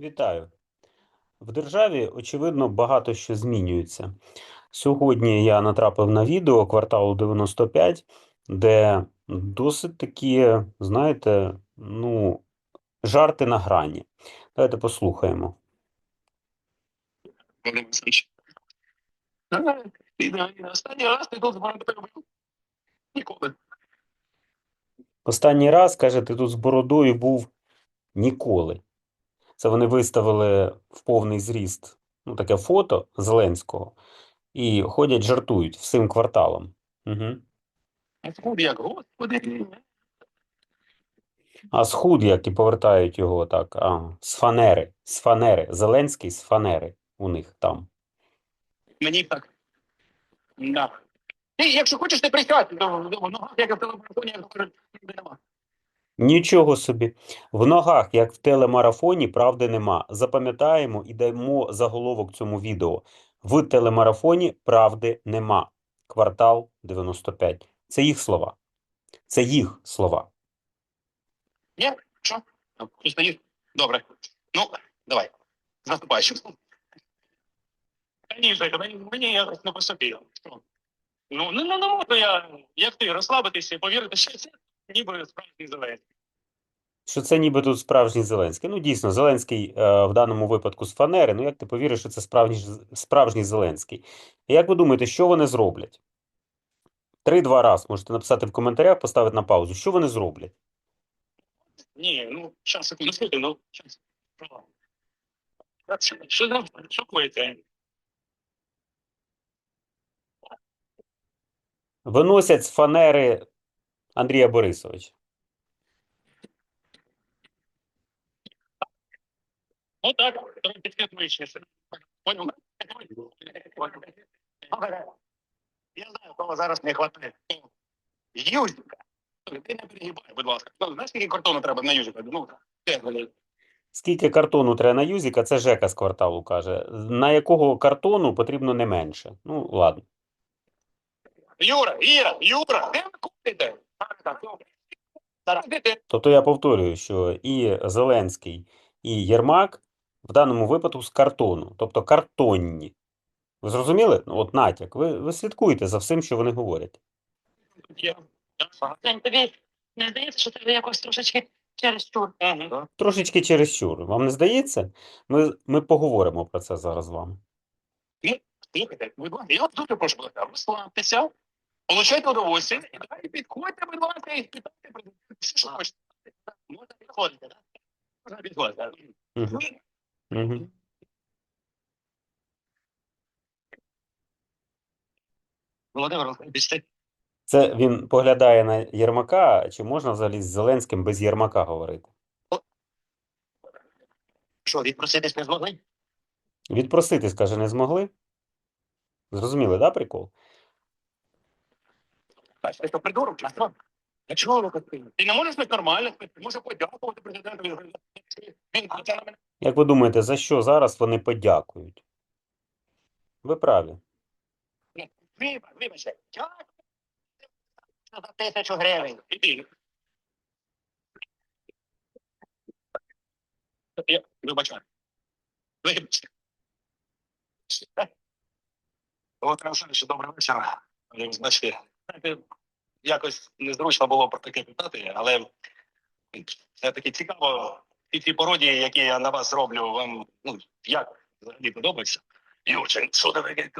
Вітаю. В державі, очевидно, багато що змінюється. Сьогодні я натрапив на відео кварталу 95, де досить такі, знаєте, ну, жарти на грані. Давайте послухаємо. Останній раз ти тут з бородою? Ніколи. Останній раз, каже, ти тут з бородою був ніколи. Це вони виставили в повний зріст ну, таке фото Зеленського і ходять, жартують всім кварталом. Угу. А схуд як, господи. А схуд, як і повертають його так, а, з фанери, з фанери. Зеленський з фанери у них там. Мені так. Да. Ти, якщо хочеш, ти присядь до, до ногах, як в телефоні, як нема. Нічого собі. В ногах, як в телемарафоні, правди нема. Запам'ятаємо і даємо заголовок цьому відео. В телемарафоні правди нема. Квартал 95. Це їх слова. Це їх слова. Ні? Що? Ну, Ти? Добре. Ну, давай. З наступаючим. Ні, мені, якось не по собі. Ну, не, не, не можу я, як ти, розслабитися і повірити, що це ніби справжній Зеленський. Що це ніби тут справжній Зеленський. Ну, дійсно, Зеленський е, в даному випадку з фанери. Ну, як ти повіриш, що це справжній, справжній Зеленський? І як ви думаєте, що вони зроблять? Три-два раз можете написати в коментарях, поставити на паузу. Що вони зроблять? Ні, ну, зараз, секунду, ну, зараз. Що, за- що? Виносять з фанери Андрія Борисовича. Ну так. Понял? Я знаю, кого зараз не хватає. Юзика. Ти не перегибай, будь ласка. Ну, знаєш, скільки картону треба на юзика? Ну. Скільки картону треба на Юзіка, це Жека з кварталу каже. На якого картону потрібно не менше. Ну, ладно. Юра, Іра, Юра, де ви купите? Ну. Тобто я повторюю, що і Зеленський, і Єрмак в даному випадку з картону, тобто картонні. Ви зрозуміли? Ну, От натяк. Ви, ви слідкуєте за всім, що вони говорять. Тобі не здається, що ти якось трошечки через чур. Трошечки чересчур. Вам не здається? Ми, ми поговоримо про це зараз з вами. Я дуже прошу, розслабтеся, получайте удовольствие, і давай підходьте, будь ласка, і про все, що хочете. Можна підходити, так? Можна підходити. Угу. Володимир, після Це він поглядає на Єрмака, чи можна взагалі з Зеленським без Єрмака говорити? що, відпроситись не змогли? Відпросити, скаже, не змогли? Зрозуміли, да, прикол? Бачите, що придурок, чи що? А чого ви? Ти не можеш бути нормально, ти може подякувати президентові. Він на мене. Як ви думаєте, за що зараз вони подякують? Ви праві. Вибач, вибачте, дякую. За тисячу гривень. Іди. Я вибачаю. Вибачте. От що добрий вечір. Значить, якось незручно було про таке питати, але все-таки цікаво, ті ці пародії, які я на вас роблю, вам ну, як взагалі подобається? Юрчин, що ти таке?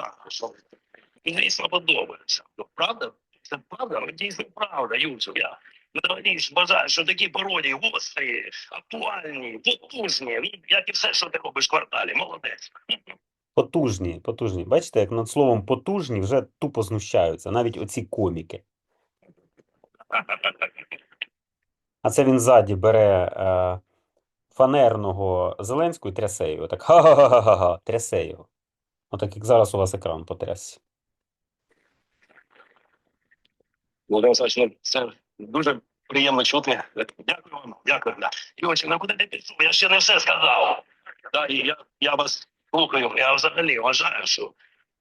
Звісно, подобається. Ну, правда? Це правда? Ну, дійсно правда, Юрчик. Я взагалі бажаю, що такі пародії гострі, актуальні, потужні, ну, як і все, що ти робиш в кварталі. Молодець. Потужні, потужні. Бачите, як над словом потужні вже тупо знущаються, навіть оці коміки. А це він ззаді бере е, фанерного Зеленського і трясе його. Так ха-ха-ха-ха-ха, трясе його. Отак як зараз у вас екран Васильович, ну, це дуже приємно чути. Дякую вам, дякую. Да. Юрчик, ну куди ти пішов? Я ще не все сказав. Да, і я, я вас слухаю. Я взагалі вважаю, що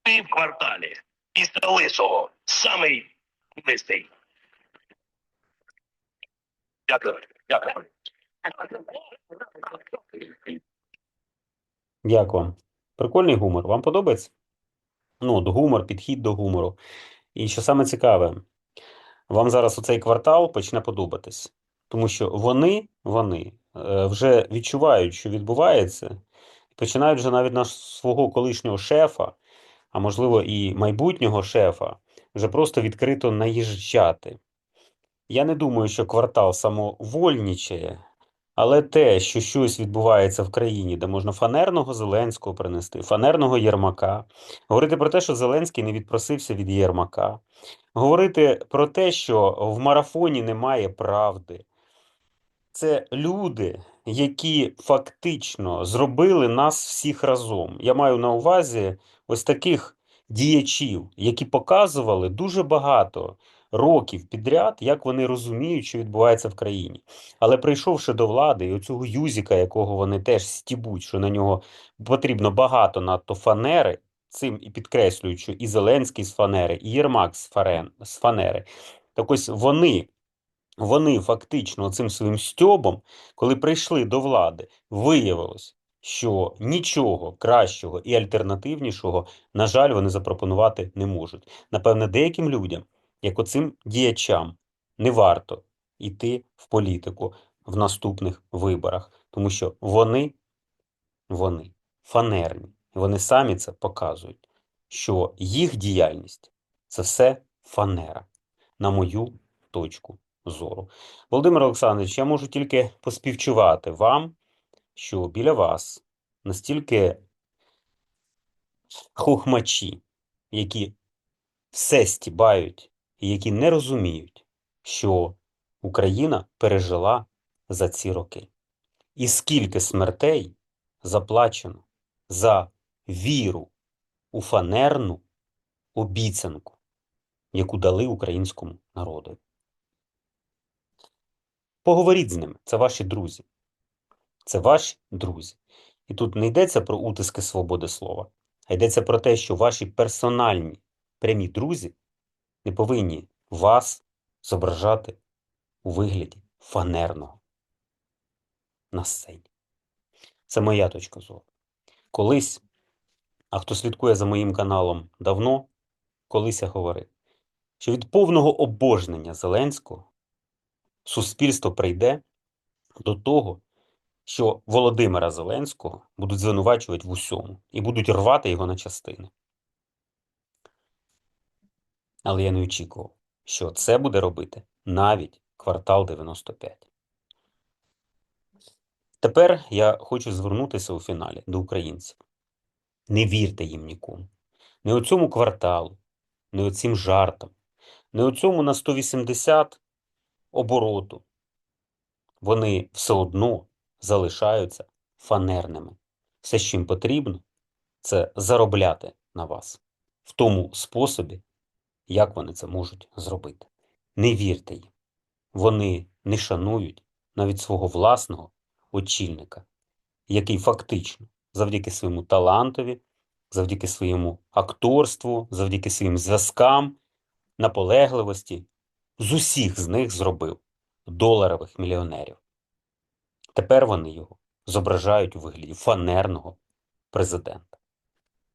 ти в кварталі після лисого самий листий. Дякую. Дякую. Як вам? Прикольний гумор. Вам подобається? Ну, от гумор, підхід до гумору. І що саме цікаве, вам зараз оцей квартал почне подобатись, тому що вони, вони е, вже відчувають, що відбувається, починають вже навіть на свого колишнього шефа, а можливо і майбутнього шефа, вже просто відкрито наїжджати. Я не думаю, що квартал самовольнічає, але те, що щось відбувається в країні, де можна фанерного Зеленського принести, фанерного Єрмака, говорити про те, що Зеленський не відпросився від Єрмака, говорити про те, що в марафоні немає правди. Це люди, які фактично зробили нас всіх разом. Я маю на увазі ось таких діячів, які показували дуже багато років підряд, як вони розуміють, що відбувається в країні. Але прийшовши до влади, і оцього юзіка, якого вони теж стібуть, що на нього потрібно багато надто фанери, цим і підкреслюють, що і Зеленський з фанери, і Єрмак з фанери. Так ось вони, вони фактично цим своїм стьобом, коли прийшли до влади, виявилось, що нічого кращого і альтернативнішого, на жаль, вони запропонувати не можуть. Напевне, деяким людям, як оцим діячам, не варто йти в політику в наступних виборах, тому що вони, вони фанерні, вони самі це показують, що їх діяльність це все фанера, на мою точку зору. Володимир Олександрович, я можу тільки поспівчувати вам, що біля вас настільки хохмачі, які все стібають і які не розуміють, що Україна пережила за ці роки. І скільки смертей заплачено за віру у фанерну обіцянку, яку дали українському народу. Поговоріть з ними, це ваші друзі. Це ваші друзі. І тут не йдеться про утиски свободи слова, а йдеться про те, що ваші персональні прямі друзі не повинні вас зображати у вигляді фанерного на сцені. Це моя точка зору. Колись, а хто слідкує за моїм каналом давно, колись я говорив, що від повного обожнення Зеленського суспільство прийде до того, що Володимира Зеленського будуть звинувачувати в усьому і будуть рвати його на частини. Але я не очікував, що це буде робити навіть квартал 95. Тепер я хочу звернутися у фіналі до українців. Не вірте їм нікому. Не у цьому кварталу, не оцім жартам, не у цьому на 180 обороту. Вони все одно залишаються фанерними. Все, що їм потрібно, це заробляти на вас в тому способі, як вони це можуть зробити. Не вірте їм. Вони не шанують навіть свого власного очільника, який фактично завдяки своєму талантові, завдяки своєму акторству, завдяки своїм зв'язкам, наполегливості, з усіх з них зробив доларових мільйонерів. Тепер вони його зображають у вигляді фанерного президента.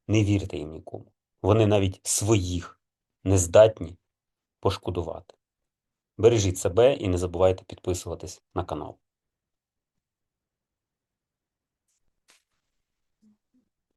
Не вірте їм нікому. Вони навіть своїх не здатні пошкодувати. Бережіть себе і не забувайте підписуватись на канал.